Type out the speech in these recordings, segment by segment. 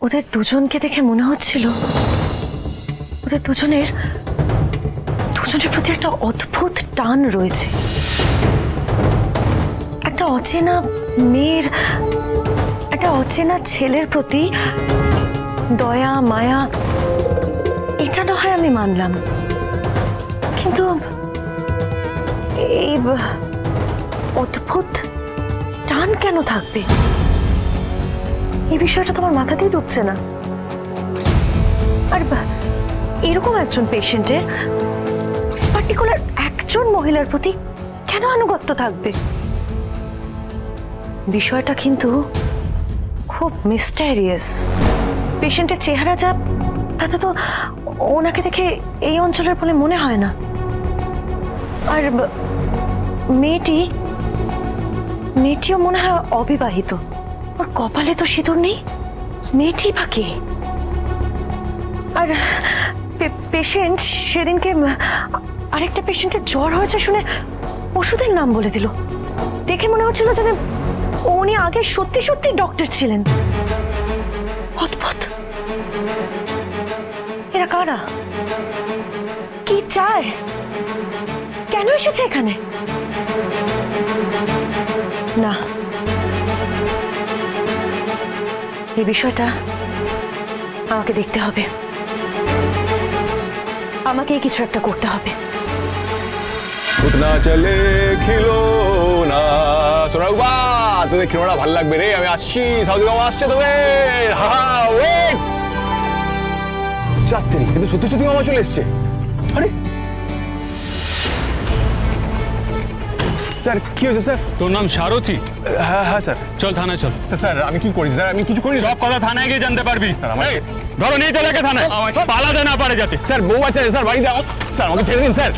ওদের দুজনকে দেখে মনে হচ্ছিল ওদের দুজনের দুজনের প্রতি একটা অদ্ভুত টান রয়েছে। একটা অচেনা মেয়ের, একটা অচেনা ছেলের প্রতি দয়া, মায়া, এটা না হয় আমি মানলাম। কিন্তু এই অদ্ভুত টান কেন থাকবে? এই বিষয়টা তোমার মাথাতেই ঢুকছে না? আর এরকম একজন পেশেন্টের পার্টিকুলার একজন মহিলার প্রতি কেন আনুগত্য থাকবে? বিষয়টা কিন্তু খুব মিস্টারিয়াস পেশেন্টের চেহারা যা, তাতে তো ওনাকে দেখে এই অঞ্চলের বলে মনে হয় না। আর মেয়েটি, মেয়েটিও মনে হয় অবিবাহিত। ওর কপালে তো সিঁদুর নেই? মেয়েটি বা কে? আর পেশেন্ট সেদিনকে আরেকটা পেশেন্টের জ্বর হয়েছে শুনে ওষুধের নাম বলে দিল। দেখে মনে হচ্ছিল যেন উনি আগে সত্যি সত্যি ডক্টর ছিলেন। এরা কারা? কি চায়? কেন এসেছে এখানে? না। এই বিষয়টা আমাকে দেখতে হবে। আমাকেই কিছু একটা করতে হবে। উঠনা চলে, খিলো না। সোনার বা তোদের খিলোনা ভালো লাগবে রে, আমি আসছি। সাউদি বাবা আসছে তোদের। হা ওয়েট। চাত্রি কিন্তু সত্যি সত্যি মামা চলে এসছে। আরে স্যার কি হয়েছে স্যার? তোর নাম সারথি? হ্যাঁ হ্যাঁ স্যার। চল থানায় চল। স্যার স্যার আমি কি করি? স্যার আমি কিছু করি সব কথা থানায় গিয়ে জানতে পারবি। স্যার, আমার- ধরো নিয়ে চলে গে থানায়। পালাতে না পারে যাতে। স্যার বউ আছে, স্যার বাড়িতে আমার- স্যার আমাকে ছেড়ে দিন স্যার।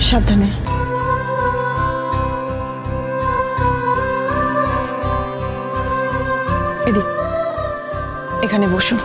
সাবধানে। এদিক। এখানে বসুন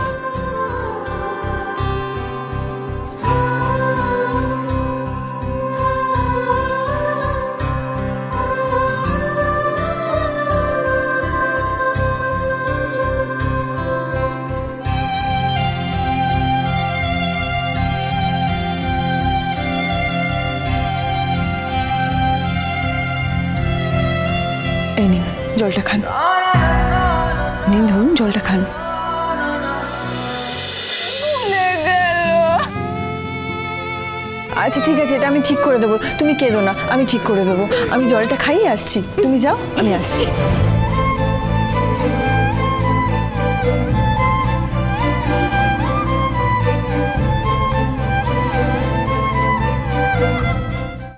জলটা খান। নিন ধরুন জলটা খান। আচ্ছা ঠিক আছে, এটা আমি ঠিক করে দেবো। তুমি কেঁদো না, আমি ঠিক করে দেবো। আমি জলটা খাইয়ে আসছি। তুমি যাও, আমি আসছি।